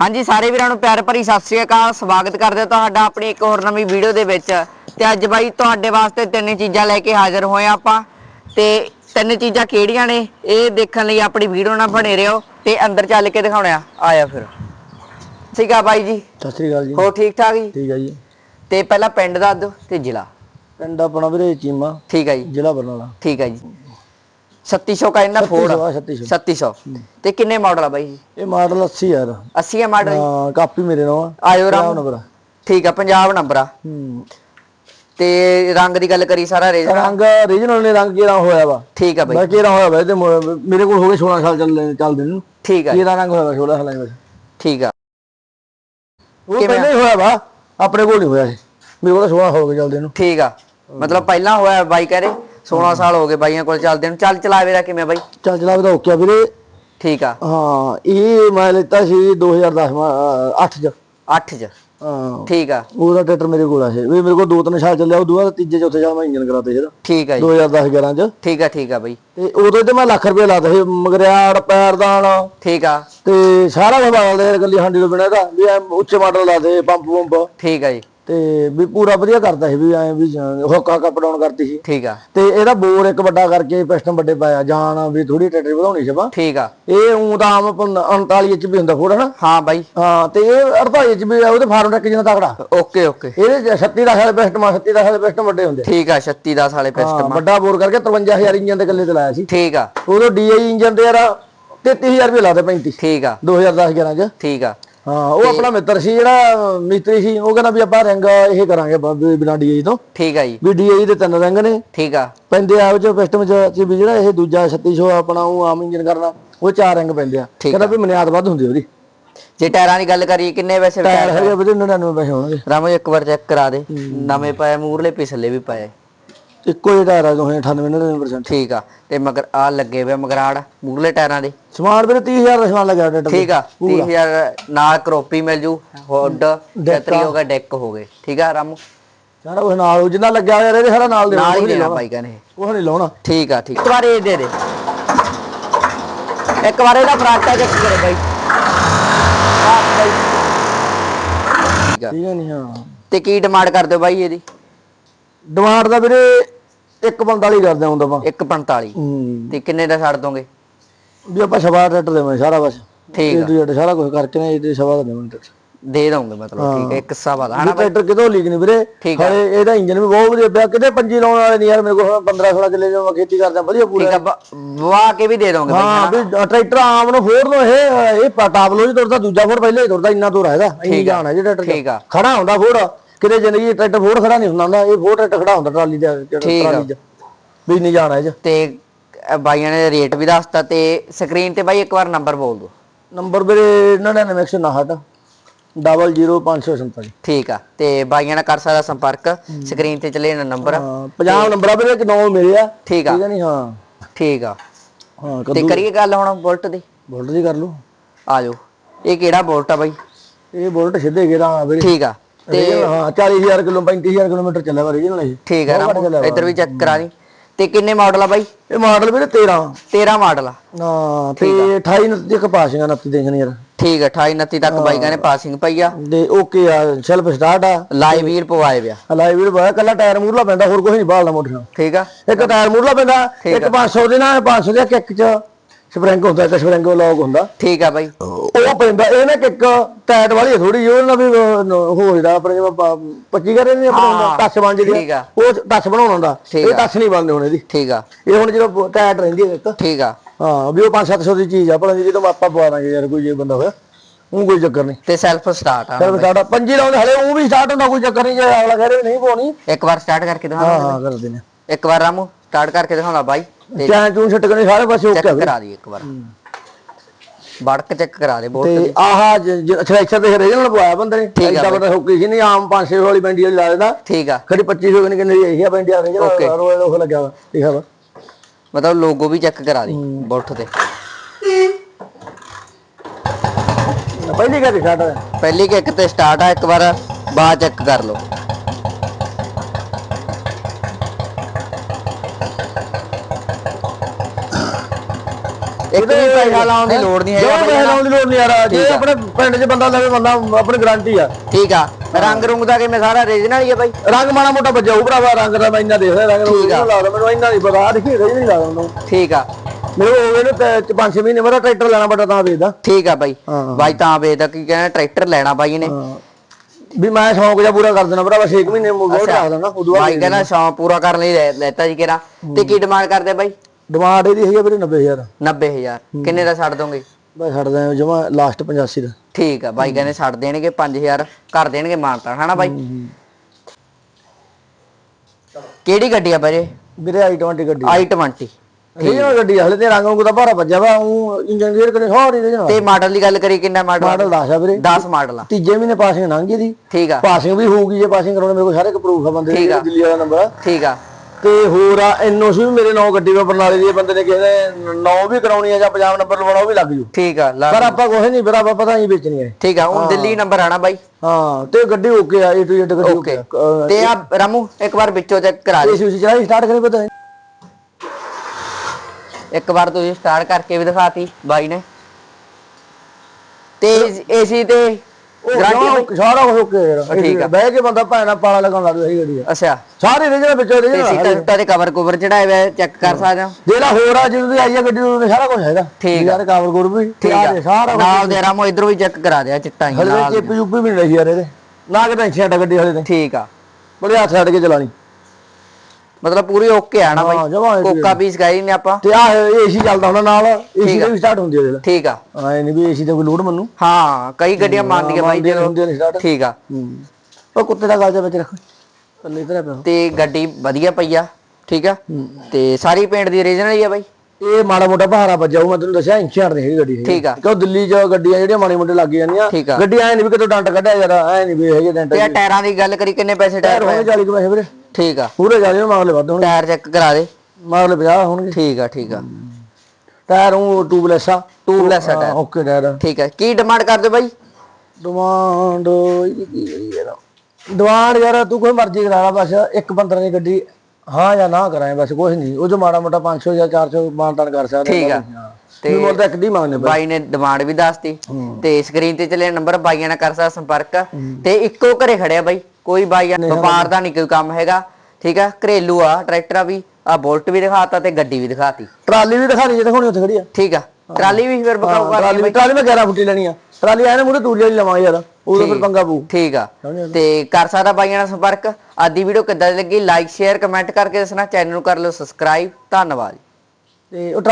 ਹਾਂਜੀ ਸਾਰੇ ਵੀਰਾਂ ਨੂੰ ਪਿਆਰ ਭਰੀ ਸਤਿ ਸ੍ਰੀ ਅਕਾਲ ਸਵਾਗਤ ਕਰਦੇ ਤੁਹਾਡਾ ਆਪਣੀ ਇੱਕ ਹੋਰ ਨਵੀਂ ਵੀਡੀਓ ਦੇ ਵਿੱਚ। ਤੇ ਅੱਜ ਬਾਈ ਤੁਹਾਡੇ ਵਾਸਤੇ ਤਿੰਨ ਚੀਜ਼ਾਂ ਲੈ ਕੇ ਹਾਜ਼ਰ ਹੋਏ ਆਪਾਂ। ਤੇ ਤਿੰਨ ਚੀਜ਼ਾਂ ਕਿਹੜੀਆਂ ਨੇ ਇਹ ਦੇਖਣ ਲਈ ਆਪਣੀ ਵੀਡੀਓ ਨਾਲ ਬਣੇ ਰਹੋ ਤੇ ਅੰਦਰ ਚੱਲ ਕੇ ਦਿਖਾਉਣਿਆ ਆਇਆ ਫਿਰ। ਠੀਕ ਆ ਬਾਈ ਜੀ? ਸਤਿ ਸ੍ਰੀ ਅਕਾਲ ਜੀ। ਹੋ ਠੀਕ ਠਾਕ ਜੀ? ਠੀਕ ਹੈ ਜੀ। ਤੇ ਪਹਿਲਾਂ ਪਿੰਡ ਦੱਸ ਦਿਓ ਤੇ ਜ਼ਿਲ੍ਹਾ? ਪਿੰਡ ਆਪਣਾ ਵੀਰੇ ਚੀਮਾ। ਠੀਕ ਹੈ ਜੀ। ਜ਼ਿਲ੍ਹਾ ਬਰਨਾਲਾ। ਠੀਕ ਹੈ ਜੀ। 3700 ਕਾ ਇਹਨਾਂ ਫੋੜ 3600 3700 ਤੇ ਕਿੰਨੇ ਮਾਡਲ ਆ ਬਾਈ? ਜੀ ਇਹ ਮਾਡਲ 80 ਯਾਰ 80 ਆ ਮਾਡਲ? ਹਾਂ ਕਾਪੀ ਮੇਰੇ ਨਾਲ ਆਇਓ ਰਾਮ। ਨੰਬਰ ਠੀਕ ਆ ਪੰਜਾਬ ਨੰਬਰ ਆ। ਹੂੰ। ਤੇ ਰੰਗ ਦੀ ਗੱਲ ਕਰੀ ਸਾਰਾ ਰੇਜ ਰੰਗ ਰੀਜਨਲ ਨੇ ਰੰਗ ਕਿਹੜਾ ਹੋਇਆ ਵਾ? ਠੀਕ ਆ ਬਾਈ। ਕਿਹੜਾ ਹੋਇਆ ਵਾ ਤੇ ਮੇਰੇ ਕੋਲ ਹੋ ਗਏ 16 ਸਾਲ ਚੱਲ ਚੱਲਦੇ ਨੂੰ। ਠੀਕ ਆ। ਕਿਹੜਾ ਰੰਗ ਹੋਇਆ ਵਾ 16 ਸਾਲਾਂ ਵਿੱਚ? ਠੀਕ ਆ। ਉਹ ਪਹਿਲਾਂ ਹੀ ਹੋਇਆ ਵਾ ਆਪਣੇ ਕੋਲ ਨਹੀਂ ਹੋਇਆ ਇਹ। ਮੇਰੇ ਕੋਲ 16 ਹੋ ਗਏ ਚੱਲਦੇ ਨੂੰ। ਠੀਕ ਆ। ਮਤਲਬ ਪਹਿਲਾਂ ਹੋਇਆ ਬਾਈ ਕਹ ਰਹੇ? 16 ਸਾਲ ਹੋ ਗਏ ਬਾਈਆਂ ਕੋਲ ਚੱਲਦੇ ਨੂੰ। ਚੱਲ ਚਲਾਵੇ ਦਾ ਕਿਵੇਂ ਬਾਈ? ਚੱਲ ਚਲਾ ਵੀ ਤਾਂ ਓਕੇ ਆ ਵੀਰੇ। ਠੀਕ ਆ। ਹਾਂ ਇਹ ਮੈਂ ਲਿੱਤਾ ਸੀ 2010 8 ਚ। 8 ਚ। ਹਾਂ। ਠੀਕ ਆ। ਉਹਦਾ ਟਰੈਕਟਰ ਮੇਰੇ ਕੋਲ ਆ ਇਹ। ਵੀ ਮੇਰੇ ਕੋਲ ਦੋ ਤਿੰਨ ਸਾਲ ਚੱਲਿਆ ਉਦੋਂ ਬਾਅਦ ਤੀਜੇ ਚੌਥੇ ਸਾਲ ਮੈਂ ਇੰਜਨ ਕਰਾਤੇ ਇਹਦਾ। ਠੀਕ ਆ ਜੀ। 2010 11 ਚ। ਠੀਕ ਆ ਠੀਕ ਆ ਬਾਈ। ਤੇ ਉਦੋਂ ਤੇ ਮੈਂ ਲੱਖ ਰੁਪਏ ਲਾਤਾ ਸੀ ਮਗਰਿਆੜ ਪੈਰਦਾਨ ਠੀਕ ਆ। ਤੇ ਸਾਰਾ ਕੁਝ ਬਦਲਦੇ ਗੱਲੀ ਹਾਂਡੀ ਤੋਂ ਬਿਨਾਂ ਦਾ ਵੀ ਉੱਚੇ ਮਾਡਲ ਲਾਦੇ ਪੰਪ ਪੰਪ। ਠੀਕ ਆ ਜੀ। ਤੇ ਵੀ ਪੂਰਾ ਵਧੀਆ ਕਰਦਾ ਸੀ ਵੀ ਐ ਵੀ ਹੁੱਕਾ ਕੱਪ ਡਾਊਨ ਕਰਤੀ ਸੀ। ਠੀਕ ਆ। ਤੇ ਇਹਦਾ ਬੋਰ ਇੱਕ ਵੱਡਾ ਕਰਕੇ ਪਿਸਟਨ ਵੱਡੇ ਪਾਇਆ ਜਾਨ ਵੀ ਥੋੜੀ ਟਰੈਕਟਰ ਵਧਾਉਣੀ ਸੀ ਆਪਾਂ। ਠੀਕ ਆ। ਇਹ ਉਂ ਤਾਂ ਆਮ ਆਪਾਂ 39 ਇੰਚ ਵੀ ਹੁੰਦਾ ਫੋੜ ਹਨਾ? ਹਾਂ ਬਾਈ। ਹਾਂ ਤੇ ਇਹ 48 ਇੰਚ ਵੀ ਆ, ਉਹਦੇ ਫਾਰਮ ਟੱਕ ਜਿੰਨਾ ਤਕੜਾ। Okay okay. ਇਹਦੇ 36 ਦਾ ਸਾਲ ਪਿਸਟਨ 36 ਦਾ ਸਾਲ ਪਿਸਟਨ ਵੱਡੇ ਹੁੰਦੇ ਠੀਕ ਆ 36 10 ਵਾਲੇ ਪਿਸਟਨ ਵੱਡਾ ਬੋਰ ਕਰਕੇ 53000 ਇੰਜਨ ਦੇ ਗੱਲੇ ਤੇ ਲਾਇਆ ਸੀ। ਠੀਕ ਆ। ਉਦੋਂ ਡੀਆਈ ਇੰਜਨ ਤੇ ਯਾਰ 33000 ਰੁਪਏ ਲਾਦੇ 35 ਠੀਕ ਆ। 2010 11 ਚ। ਠੀਕ ਆ। ਹਾਂ ਉਹ ਆਪਣਾ ਮਿੱਤਰ ਸੀ ਜਿਹੜਾ ਮਿਸਤਰੀ ਸੀ ਉਹ ਕਹਿੰਦਾ ਵੀ ਆਪਾਂ ਰੰਗ ਇਹ ਕਰਾਂਗੇ ਬ- ਵੀ ਬਿਨਾਂ ਡੀਆਈ ਤੋਂ। ਠੀਕ ਆ ਜੀ। ਵੀ ਡੀਆਈ ਦੇ ਤਿੰਨ ਰੰਗ ਨੇ। ਠੀਕ ਆ। ਪੈਂਦੇ ਆ ਵਿੱਚ ਸਿਸਟਮ ਚ ਵੀ ਜਿਹੜਾ ਇਹ ਦੂਜਾ 3600 ਆਪਣਾ ਉਹ ਆਮ ਇੰਜਨ ਕਰਨਾ ਉਹ ਚਾਰ ਰੰਗ ਪੈਂਦੇ ਆ। ਕਹਿੰਦਾ ਵੀ ਮਨਿਆਦ ਵੱਧ ਹੁੰਦੀ ਉਹਦੀ। ਜੇ ਟਾਇਰਾਂ ਦੀ ਗੱਲ ਕਰੀਏ ਕਿੰਨੇ ਵੈਸੇ ਟਾਇਰ ਹੈਗੇ ਵੀਰੇ 99 ਪੈਸੇ ਹੋਣਗੇ। ਰਾਮੋ ਇੱਕ ਵਾਰ ਚੈੱਕ ਕਰਾ ਦੇ। ਨਵੇਂ ਪਾਏ ਮੂਰਲੇ ਪਿਛਲੇ ਵੀ ਪਾਏ। ਇੱਕੋ ਹੀ ਟਾਇਰ ਆ ਦੋਹੇ 98 99% ਠੀਕ ਆ ਤੇ ਮਗਰ ਆ ਲੱਗੇ ਵੇ ਮਗਰਾੜ ਮੂਰਲੇ ਟਾਇਰਾਂ ਦੇ। ਸਮਾਨ ਵੀਰੇ 30000 ਦਾ ਸਮਾਨ ਲੱਗਿਆ ਟਰੈਕਟਰ ਠੀਕ ਆ 30000 ਨਾਲ ਕਰੋਪੀ ਮਿਲ ਜੂ ਹੁੱਡ ਛਤਰੀ ਹੋ ਗਿਆ ਡੈਕ ਹੋ ਗਏ। ਠੀਕ ਆ ਰਾਮੂ? ਸਾਰਾ ਕੁਝ ਨਾਲ ਜਿੰਨਾ ਲੱਗਿਆ ਹੋਇਆ ਇਹਦੇ ਸਾਰਾ ਨਾਲ ਦੇ ਨਾਲ ਹੀ ਦੇਣਾ ਬਾਈ ਕਹਿੰਦੇ। ਕੁਝ ਨਹੀਂ ਲਾਉਣਾ। ਠੀਕ ਆ ਠੀਕ ਇੱਕ ਵਾਰ ਇਹ ਦੇ ਦੇ। ਇੱਕ ਵਾਰ ਇਹਦਾ ਫਰਾਟਾ ਚੈੱਕ ਕਰੇ ਬਾਈ। ਠੀਕ ਆ। ਨਹੀਂ ਹਾਂ। ਤੇ ਕੀ ਡਿਮਾਂਡ ਕਰਦੇ ਹੋ ਬਾਈ ਇਹਦੀ? ਡਿਮਾਂਡ ਦਾ ਵੀਰੇ 145 ਕਰਦੇ ਹੁੰਦਾ ਆਪਾਂ। 145 ਹੂੰ। ਤੇ ਕਿੰਨੇ ਦਾ ਛੱਡ ਦੋਗੇ? ਵੀ ਆਪਾਂ ਸਵਾ ਟਰੈਕਟਰ ਦੇਵਾਂ ਸਾਰਾ ਬਸ। ਠੀਕ ਇਹ ਟੂ ਸਾਰਾ ਕੁਝ ਕਰਕੇ ਨਾ ਇਹਦੇ ਸਵਾ ਦਾ ਦੇਵਾਂ ਟਰੈਕਟਰ ਦੇ ਦੋਗੇ ਮਤਲਬ ਠੀਕ ਹੈ ਇੱਕ ਸਵਾ ਦਾ ਹਨਾ ਟਰੈਕਟਰ ਕਿਤੋਂ ਲੀਕ ਨਹੀਂ ਵੀਰੇ। ਆ। ਹਲੇ ਇਹਦਾ ਇੰਜਨ ਵੀ ਬਹੁਤ ਵਧੀਆ ਪਿਆ ਕਿਤੇ ਪੰਜੀ ਲਾਉਣ ਵਾਲੇ ਨਹੀਂ ਯਾਰ ਮੇਰੇ ਕੋਲ 15 16 ਕਿੱਲੇ ਜੋ ਖੇਤੀ ਕਰਦਾ ਵਧੀਆ ਪੂਰਾ ਠੀਕ ਆ ਵਹਾ ਕੇ ਵੀ ਦੇ ਦੋਗੇ ਹਾਂ ਵੀ ਟਰੈਕਟਰ ਆਮ ਨੂੰ ਫੋੜ ਲੋ ਇਹ ਇਹ ਟਾਬਲੋ ਜੀ ਤੁਰਦਾ ਦੂਜਾ ਫੋੜ ਪਹਿਲੇ ਹੀ ਤੁਰਦਾ ਇੰਨਾ ਦੂਰ ਹੈਗਾ ਇੰਨੀ ਜਾਣ ਹੈ ਜਿਹੜਾ ਆ। ਟਰੈਕਟਰ ਖੜਾ ਹੁੰਦਾ ਫੋੜ ਕਿਤੇ ਜ਼ਿੰਦਗੀ ਟਰੈਕਟਰ ਫੋੜ ਖੜਾ ਨਹੀਂ ਹੁੰਦਾ ਹੁੰਦਾ ਇਹ ਫੋੜ ਟਰੈਕਟਰ ਖੜਾ ਹੁੰਦਾ ਟਰਾਲੀ ਦੇ ਟਰਾਲੀ 'ਚ ਵੀ ਨਹੀਂ ਜਾਣਾ ਇਹ 'ਚ। ਤੇ ਅ, ਬਾਈਆਂ ਨੇ ਰੇਟ ਵੀ ਦੱਸਤਾ ਤੇ ਸਕਰੀਨ ਤੇ ਬਾਈ ਇੱਕ ਵਾਰ ਨੰਬਰ ਬੋਲ ਦਿਓ। ਨੰਬਰ ਵੀਰੇ 9959 00547 ਠੀਕ ਆ ਤੇ ਬਾਈਆਂ ਨਾਲ ਕਰ ਸਕਦਾ ਸੰਪਰਕ ਸਕਰੀਨ ਤੇ ਚੱਲੇ ਨਾ ਨੰਬਰ। ਹਾਂ 50 ਨੰਬਰ ਆ ਵੀਰੇ ਇੱਕ ਨੌ ਮੇਰੇ ਆ। ਠੀਕ ਆ। ਨਹੀਂ ਹਾਂ। ਠੀਕ ਆ। ਹਾਂ ਤੇ ਕਰੀਏ ਗੱਲ ਹੁਣ ਬੁਲਟ ਦੀ? ਬੋਲਟ ਦੀ ਕਰ ਲਓ। ਆ ਜਾਓ। ਇਹ ਕਿਹੜਾ ਬੁਲਟ ਆ ਬਾਈ? ਇਹ ਬੋਲਟ ਸਿੱਧੇ ਗੇਰਾ ਆ ਵੀਰੇ। ਠੀਕ ਆ। ਤੇ ਹਾਂ 40000 ਕਿਲੋ 35000 ਕਿਲੋਮੀਟਰ ਚੱਲਿਆ ਵਾ ਰੀਜਨਲ ਇਹ। ਠੀਕ ਆ ਬਹੁਤ ਘੱਟ ਚੱਲਿਆ ਵਾ। ਇੱਧਰ ਵੀ ਚੈੱਕ ਕਰਾ ਦੀ। ਤੇ ਕਿੰਨੇ ਮਾਡਲ ਆ ਬਾਈ? ਇਹ ਮਾਡਲ ਵੀਰੇ 13 13 ਮਾਡਲ ਆ। ਹਾਂ ਤੇ 28 ਨੂੰ ਇੱਕ ਪਾਸਿੰਗਾਂ ਨਾਲ ਦੇਖਣ ਯਾਰ। ਠੀਕ ਆ 28 29 ਤੱਕ ਬਾਈਆਂ ਨੇ ਪਾਸਿੰਗ ਪਈ ਆ। ਦੇ ਓਕੇ ਆ ਸੈਲਫ ਸਟਾਰਟ ਆ। ਲਾਈਵ ਵੀਲ ਪਵਾਏ ਵਿਆ ਹਲਾਈ ਵੀਰ ਬਾਇਆ ਕੱਲਾ ਟਾਇਰ ਮੂਰਲਾ ਪੈਂਦਾ ਹੋਰ ਕੁਝ ਨਹੀਂ ਬਾਲਦਾ ਮੋਟਰ ਠੀਕ ਆ। ਇੱਕ ਟਾਇਰ ਮੂਰਲਾ ਪੈਂਦਾ ਇੱਕ 500 ਦੇ ਨਾਲ 500 ਦੇ ਕਿੱਕ ਚ। ਸਪਰਿੰਗ ਹੁੰਦਾ ਇੱਕ ਸਪਰਿੰਗ ਲੌਕ ਹੁੰਦਾ। ਠੀਕ ਆ ਬਾਈ। ਉਹ ਪੈਂਦਾ ਇਹ ਨਾ ਕਿੱਕ ਟਾਇਟ ਵਾਲੀ ਥੋੜੀ ਉਹ ਨਾ ਵੀ ਹੋ ਜਿਹੜਾ ਆਪਣੇ ਜਿਵੇਂ ਆਪਾਂ 25 ਕਰੇ ਨਹੀਂ ਆਪਣੇ ਟੱਸ ਬਣ ਜਿਹੜੀ। ਉਹ ਟੱਸ ਬਣਾਉਣਾ ਹੁੰਦਾ ਇਹ। ਟੱਸ ਨਹੀਂ ਬਣਦੇ ਹੁਣ ਇਹਦੀ। ਠੀਕ ਆ। ਇਹ ਹੁਣ ਜਦੋਂ ਟਾਇਟ ਰਹਿੰਦੀ ਹੈ ਇੱਕ। ਠੀਕ ਆ। ਹਾਂ ਵੀ ਉਹ 5-700 ਦੀ ਚੀਜ਼ ਆ ਜੀ ਜਦੋਂ ਆਪਾਂ ਪਵਾ ਦਾਂਗੇ ਯਾਰ ਕੋਈ ਜੇ ਬੰਦਾ ਹੋਇਆ ਉਹ ਕੋਈ ਚੱਕਰ ਨਹੀਂ। ਤੇ ਸੈਲਫ ਸਟਾਰਟ ਆ। ਫਿਰ ਸਾਡਾ ਪੰਜੀ ਲਾਉਂਦੇ ਹਲੇ ਉਹ ਵੀ ਸਟਾਰਟ ਹੁੰਦਾ ਕੋਈ ਚੱਕਰ ਨਹੀਂ ਜੇ ਅਗਲਾ ਕਹਿ ਨਹੀਂ ਪਾਉਣੀ ਇੱਕ ਵਾਰ ਸਟਾਰਟ ਕਰਕੇ ਦਿਖਾ ਹਾਂ ਹਾਂ ਕਰਦੇ ਨੇ ਇੱਕ ਵਾਰ ਰਾਮੂ। ਸਟਾਰਟ ਕਰਕੇ ਦਿਖਾਉਂਦਾ ਬਾਈ। ਤੇ ਚੈਨ ਚੂਨ ਛਟਕਣੇ ਸਾਰੇ ਪਾਸੇ ਓਕੇ ਚੈੱਕ ਕਰਾ ਦੀ ਇੱਕ ਵਾਰ। ਵੜਕ ਚੈੱਕ ਕਰਾ ਦੇ ਬੋਲਟ ਤੇ ਦੀ ਆਹ ਸਲੈਕਸ਼ਨ ਤੇ ਰੀਜਨਲ ਪਵਾਇਆ ਬੰਦੇ ਨੇ? ਠੀਕ ਆ ਵੱਡਾ ਹੁੱਕੀ ਸੀ ਨਹੀਂ ਆਮ 500 ਵਾਲੀ ਬੈਂਡੀ ਵਾਲੀ ਲਾ ਦਿੰਦਾ। ਠੀਕ ਆ। ਖੜੀ 2500 ਕਿੰਨੇ ਕਿੰਨੇ ਦੀ ਆਈ ਆ ਬੈਂਡੀ ਆ ਰਹੀ. ਜਿਹੜਾ ਰੋਲ ਉਹ ਲੱਗਿਆ ਵਾ ਲਿਖਿਆ ਵਾ ਮਤਲਬ ਲੋਗੋ ਵੀ ਚੈੱਕ ਕਰਾ ਦੀ ਬੋਲਟ ਤੇ। ਪਹਿਲੀ ਗੱਲ ਸਾਡਾ ਪਹਿਲੀ ਕਿੱਕ ਤੇ ਸਟਾਰਟ ਆ ਇੱਕ ਵਾਰ ਬਾਅਦ ਚੈੱਕ ਕਰ ਲਓ। ਇੱਕ ਵੀ ਪੈਸਾ ਲਾਉਣ ਦੀ ਲੋੜ ਨਹੀਂ ਜੋ ਹੈਗਾ ਪੈਸਾ ਲਾਉਣ ਦੀ ਲੋੜ ਨਹੀਂ ਯਾਰ ਜੇ ਠੀਕ ਆ। ਆਪਣੇ ਪਿੰਡ 'ਚ ਬੰਦਾ ਲਵੇ ਬੰਦਾ ਆਪਣੀ ਗਾਰੰਟੀ ਆ। ਠੀਕ ਆ। ਰੰਗ ਰੁੰਗ ਦਾ ਕਿਵੇਂ ਸਾਰਾ ਰੀਜਨਲ ਹੀ ਆ ਬਾਈ? ਰੰਗ ਮਾੜਾ ਮੋਟਾ ਬਚਾਊ ਭਰਾਵਾ ਰੰਗ ਦਾ ਮੈਂ ਇੰਨਾ ਦੇਖਦਾ ਰੰਗ ਨੂੰ ਠੀਕ ਆ। ਲੱਗਦਾ ਮੈਨੂੰ ਇੰਨਾ ਨਹੀਂ ਪਤਾ ਆ ਦੇਖੀ ਰਹੀ ਨਹੀਂ ਲੱਗਦਾ ਮੈਨੂੰ ਠੀਕ ਆ। ਮੇਰੇ ਹੋ ਗਏ ਨੇ 5-6 ਮਹੀਨੇ ਮੇਰਾ ਟਰੈਕਟਰ ਲੈਣਾ ਬੜਾ ਤਾਂ ਵੇਚਦਾ। ਠੀਕ ਆ ਬਾਈ। ਹਾਂ। ਬਾਈ ਤਾਂ ਵੇਚਦਾ ਕੀ ਕਹਿੰਦਾ ਟਰੈਕਟਰ ਲੈਣਾ ਬਾਈ ਨੇ ਵੀ ਮੈਂ ਸ਼ੌਂਕ ਜਿਹਾ ਪੂਰਾ ਕਰ ਦੇਣਾ ਭਰਾਵਾ 6 ਮਹੀਨੇ ਬਹੁਤ ਰੱਖ ਦੇਣਾ ਉਦੋਂ ਬਾਈ ਕਹਿੰਦਾ ਸ਼ੌਂਕ ਪੂਰਾ ਕਰਨ ਲਈ ਲੈਤਾ ਜੀ ਕਿਹੜਾ। ਤੇ ਕੀ ਡਿਮਾਂਡ ਕਰਦੇ ਬਾਈ? ਡਿਮਾਂਡ ਇਹਦੀ ਹੈਗੀ ਆ ਵੀਰੇ 90000 90000 ਕਿੰਨੇ ਦਾ ਛੱਡ ਦੋਗੇ? ਮੈਂ ਛੱਡਦਾ ਜਮਾ ਲਾਸਟ 85 ਦਾ। ਠੀਕ ਆ ਬਾਈ ਕਹਿੰਦੇ ਛੱਡ ਦੇਣਗੇ 5000 ਕਰ ਦੇਣਗੇ ਮਾਨਤਾ ਹਨਾ ਬਾਈ? ਕਿਹੜੀ ਗੱਡੀ ਆ ਬਾਈ ਵੀਰੇ i20 ਗੱਡੀ i20 ਰੀਜਨਲ ਗੱਡੀ ਆ, ਹਲੇ ਤੇ ਰੰਗ ਨੂੰ ਤਾਂ ਭਾਰਾ ਵੱਜਿਆ ਵਾ ਉਹ ਇੰਜਨ ਗੇਅਰ ਕਰੇ ਸਾਰੀ ਰੀਜਨਲ ਤੇ ਮਾਡਲ ਦੀ ਗੱਲ ਕਰੀ ਕਿੰਨਾ ਮਾਡਲ? ਮਾਡਲ ਦੱਸ ਆ ਵੀਰੇ। 10 ਮਾਡਲ ਆ। ਤੀਜੇ ਮਹੀਨੇ ਪਾਸਿੰਗ ਲੰਘ ਗਈ ਦੀ ਠੀਕ ਆ। ਪਾਸਿੰਗ ਵੀ ਹੋਊਗੀ ਜੇ ਪਾਸਿੰਗ ਕਰਾਉਣੇ ਮੇਰੇ ਕੋਲ ਸਾਰੇ ਪ੍ਰੂਫ ਆ ਬੰਦੇ ਠੀਕ ਆ। ਦੇ ਦਿੱਲੀ ਵਾਲਾ ਨੰਬਰ ਠੀਕ ਆ। ਤੇ ਹੋਰ ਆ ਐਨਓਸੀ ਵੀ ਮੇਰੇ ਨਾਂ ਗੱਡੀ ਵਾ ਬਰਨਾਲੇ ਦੀ ਬੰਦੇ ਨੇ ਕਿਸੇ ਨਾਂ ਵੀ ਕਰਾਉਣੀ ਆ ਜਾਂ ਪੰਜਾਬ ਨੰਬਰ ਲਵਾਉਣਾ ਉਹ ਵੀ ਲੱਗ ਜੂ। ਠੀਕ ਆ ਲਾ ਪਰ ਆਪਾਂ ਕੁਛ ਨਹੀਂ ਵੀਰ ਆਪਾਂ ਪਤਾ ਨਹੀਂ ਵੇਚਣੀ ਹੈ ਠੀਕ ਆ ਉਹ ਦਿੱਲੀ ਨੰਬਰ ਆਣਾ ਬਾਈ। ਹਾਂ ਤੇ ਗੱਡੀ ਓਕੇ ਆ A to Z ਗੱਡੀ ਓਕੇ ਤੇ ਆ ਰਾਮੂ ਇੱਕ ਵਾਰ ਵਿੱਚੋਂ ਚੈੱਕ ਕਰਾ ਦੇ। ਏਸੀ ਚਲਾਈ ਸਟਾਰਟ ਕਰੀ ਪਤਾ। ਇੱਕ ਵਾਰ ਤੁਸੀਂ ਸਟਾਰਟ ਕਰਕੇ ਵੀ ਦਿਖਾਤੀ ਬਾਈ ਨੇ। ਤੇ ਏਸੀ ਤੇ ਗਾਰੰਟੀ ਬਾਈ ਉਹ ਸਾਰਾ ਕੁਝ ਓਕੇ ਯਾਰ ਠੀਕ ਆ। ਬਹਿ ਕੇ ਬੰਦਾ ਭੈਣਾ ਪਾਲਾ ਲਗਾਉਣ ਲੱਗ ਗਿਆ ਗੱਡੀ ਆ। ਅੱਛਾ। ਸਾਰੇ ਰੀਜਨਲ ਵਿੱਚ ਤੇ ਰੀਜਨਲ ਸੀਟਾਂ ਸੁੱਟਾਂ ਦੇ ਕਵਰ ਕਵਰ ਹੋਏ ਚੈੱਕ ਕਰ ਸਕਦੇ ਹੋ? ਜਿਹੜਾ ਹੋਰ ਆ ਜਦੋਂ ਦੀ ਆਈ ਆ ਗੱਡੀ ਉਹਦੇ ਸਾਰਾ ਕੁਝ ਹੈਗਾ। ਠੀਕ ਆ। ਯਾਰ ਕਾਵਰ ਗੁਰ ਵੀ ਠੀਕ ਆ। ਦੇ, ਸਾਰਾ ਆ ਕੁਝ ਨਾਲ ਦੇ ਰਾਮੋ ਇਧਰੋਂ ਵੀ ਚੈੱਕ ਕਰਾ ਦਿਆ ਚਿੱਟਾ ਹੀ ਹਲੇ ਨਾਲ ਚਿੱਪ ਯੂਪੀ ਵੀ ਨਹੀਂ ਰਹੀ ਯਾਰ ਇਹਦੇ। ਨਾ ਕਿ ਟੈਨਸ਼ਨ ਆ ਗੱਡੀ ਹਲੇ ਤੇ। ਠੀਕ ਆ। ਬੜੇ ਹੱਥ ਛੱਡ ਕੇ ਚਲਾਣੀ। ਮਤਲਬ ਪੂਰੀ ਓਕੇ ਆ ਨਾ ਹਾਂ, ਬਾਈ। okay ਕੋਕਾ ਪੀਸ ਗਾਈ ਨੇ ਆਪਾਂ। ਤੇ ਆ ਏਸੀ ਚੱਲਦਾ ਹੁੰਦਾ ਨਾਲ ਏਸੀ ਦੇ ਵੀ ਸਟਾਰਟ ਹੁੰਦੀ ਹੈ ਜਿਹੜਾ ਠੀਕ ਆ। ਐ ਨਹੀਂ ਵੀ ਏਸੀ ਤੇ ਕੋਈ ਲੋਡ ਮੰਨੂ। ਹਾਂ ਕਈ ਗੱਡੀਆਂ ਮੰਨਦੀਆਂ ਬਾਈ ਹੁੰਦੀਆਂ ਨੇ ਸਟਾਰਟ ਠੀਕ ਆ। ਉਹ ਕੁੱਤੇ ਦਾ ਗਾਲ ਦੇ ਵਿੱਚ ਰੱਖ। ਥੱਲੇ ਇਧਰ ਪਿਆ। ਤੇ ਗੱਡੀ ਵਧੀਆ ਪਈ ਆ ਠੀਕ ਆ। ਤੇ ਸਾਰੀ ਪੇਂਟ ਦੀ ਰੀਜਨਲ ਹੀ ਆ ਬਾਈ। ਇਹ ਮਾੜਾ ਮੋਟਾ ਬਹਾਰਾ ਵੱਜਾ ਉਹ ਮੈਂ ਤੈਨੂੰ ਦੱਸਿਆ ਇੰਚ ਹਟ ਨਹੀਂ ਹੈਗੀ ਗੱਡੀ। ਠੀਕ ਆ। ਕਿਉਂ ਦਿੱਲੀ 'ਚ ਗੱਡੀਆਂ ਜਿਹੜੀਆਂ ਮਾੜੇ ਮੋਟੇ ਲੱਗ ਜਾਂਦੀਆਂ। ਠੀਕ ਆ। ਗੱਡੀ ਐ ਨਹੀਂ ਵੀ ਕਿਤੋਂ ਡੰਟ ਕੱਢਿਆ ਯਾਰ ਐ ਨਹੀਂ ਵੀ ਹੈਗੇ ਡੰਟ ਤੇ ਆ ਟਾਇਰਾਂ ਦੀ ਗੱਲ ਕਰੀ ਕਿੰਨੇ ਪੈਸੇ ਟਾਇਰ ਟਾਇਰ ਹੋਣਗੇ 40 ਕੁ ਪੈਸੇ ਵੀਰੇ। ਠੀਕ ਆ। ਪੂਰੇ 40 ਮਾਰਲੇ ਵੱਧ ਹੋਣਗੇ। ਟਾਇਰ ਚੈੱਕ ਕਰਾ ਦੇ। ਮਾਰਲੇ 50 ਹੋਣਗੇ। ਠੀਕ ਆ ਠੀਕ ਆ। ਟਾਇਰ ਉਹ ਟੂਬਲੈਸ ਆ। ਟੂਬਲੈਸ ਆ ਟਾਇਰ। Okay tyre. ਠੀਕ ਆ। ਕੀ ਡਿਮਾਂਡ ਕਰਦੇ ਬਾਈ? ਡਿਮਾਂਡ ਇਹਦੀ ਕੀ ਹੈਗੀ ਯਾਰ ਡਿਮਾਂਡ ਯਾਰ ਤੂੰ ਕੋਈ ਮਰਜ਼ੀ ਕਰਾ ਲਾ ਬਸ ਇੱਕ 15 ਦੀ ਗੱਡੀ ਹਾਂ ਜਾਂ ਨਾ ਕਰਾਏ ਬਸ ਕੁਝ ਨਹੀਂ। ਉਹ ਜੋ ਮਾੜਾ ਮੋਟਾ 500 ਜਾਂ 400 ਮਾਨਤਾਨ ਕਰ ਸਕਦੇ ਠੀਕ ਆ। ਤੇ ਤੇ ਤਾਂ ਇੱਕ ਦੀ ਮੰਗਨੇ ਪਏ ਬਾਈ ਨੇ ਡਿਮਾਂਡ ਵੀ ਦੱਸਤੀ। ਤੇ ਸਕਰੀਨ ਤੇ ਚੱਲੇ ਨੰਬਰ ਬਾਈਆਂ ਨਾਲ ਕਰ ਸਕਦਾ ਸੰਪਰਕ। ਤੇ ਇੱਕੋ ਘਰੇ ਖੜਿਆ ਬਾਈ। ਕੋਈ ਬਾਈ ਵਪਾਰ ਦਾ ਨਹੀਂ ਕੋਈ ਕੰਮ ਹੈਗਾ ਠੀਕ ਆ? ਘਰੇਲੂ ਆ ਟਰੈਕਟਰ ਆ ਵੀ ਆ ਬੁਲਟ ਵੀ ਦਿਖਾਤਾ ਤੇ ਗੱਡੀ ਵੀ ਦਿਖਾਤੀ। ਟਰਾਲੀ ਵੀ ਦਿਖਾਣੀ ਜੇ ਦਿਖਾਉਣੀ ਉੱਥੇ ਖੜੀ ਆ। ਠੀਕ ਆ? ਟਰਾਲੀ ਵੀ ਫਿਰ ਬਕਾਊ ਕਰ ਟਰਾਲੀ ਟਰਾਲੀ ਮੈਂ 11 ਫੁੱਟੀ ਲੈਣੀ ਆ। ਟਰਾਲੀ ਆਏ ਨੇ ਮੂਰੇ ਤੂੜੀ ਵਾਲੀ ਲਵਾਂ ਯਾਰ ਉਦੋਂ ਫਿਰ ਪੰਗਾ ਪੂ ਠੀਕ ਆ। ਤੇ? ਕਰ ਸਕਦਾ ਬਾਈਆਂ ਨਾਲ ਸੰਪਰਕ। ਆਦੀ ਵੀਡੀਓ ਕਿੱਦਾਂ ਦੀ ਲੱਗੀ? ਲਾਈਕ ਸ਼ੇਅਰ ਕਮੈਂਟ ਕਰਕੇ ਦੱਸਣਾ। ਚੈਨਲ ਨੂੰ ਕਰ ਲਓ ਸਬਸਕ੍ਰਾਈਬ ਧੰਨਵਾਦ ਤੇ